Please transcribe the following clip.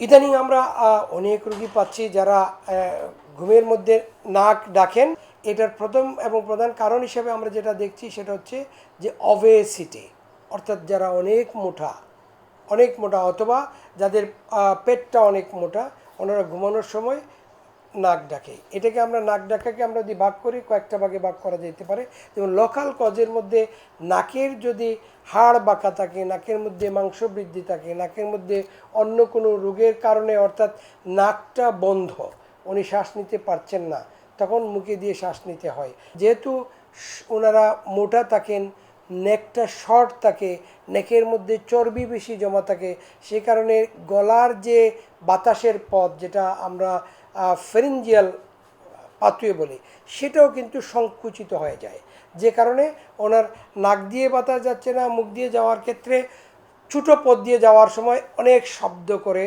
ইদানিং আমরা অনেক রুগী পাচ্ছি যারা ঘুমের মধ্যে নাক ডাকেন। এটার প্রথম এবং প্রধান কারণ হিসেবে আমরা যেটা দেখছি সেটা হচ্ছে যে অবেসিটি অর্থাৎ যারা অনেক মোটা অনেক মোটা অথবা যাদের পেটটা অনেক মোটা, ওনারা ঘুমানোর সময় নাক ডাকে। এটাকে আমরা নাক ডাকাকে আমরা যদি ভাগ করি, কয়েকটা ভাগে ভাগ করা যেতে পারে। যেমন লোকাল কজের মধ্যে নাকের যদি হাড় বাঁকা থাকে, নাকের মধ্যে মাংস বৃদ্ধি থাকে, নাকের মধ্যে অন্য কোনো রোগের কারণে অর্থাৎ নাকটা বন্ধ, উনি শ্বাস নিতে পারছেন না, তখন মুখে দিয়ে শ্বাস নিতে হয়। যেহেতু ওনারা মোটা থাকেন, নেকটা শর্ট থাকে, নেকের মধ্যে চর্বি বেশি জমা থাকে, সে কারণে গলার যে বাতাসের পথ, যেটা আমরা ফেরিঞ্জিয়াল পাতুয়ে বলি, সেটাও কিন্তু সংকুচিত হয়ে যায়। যে কারণে ওনার নাক দিয়ে বাতাস যাচ্ছে না, মুখ দিয়ে যাওয়ার ক্ষেত্রে ছোটো পথ দিয়ে যাওয়ার সময় অনেক শব্দ করে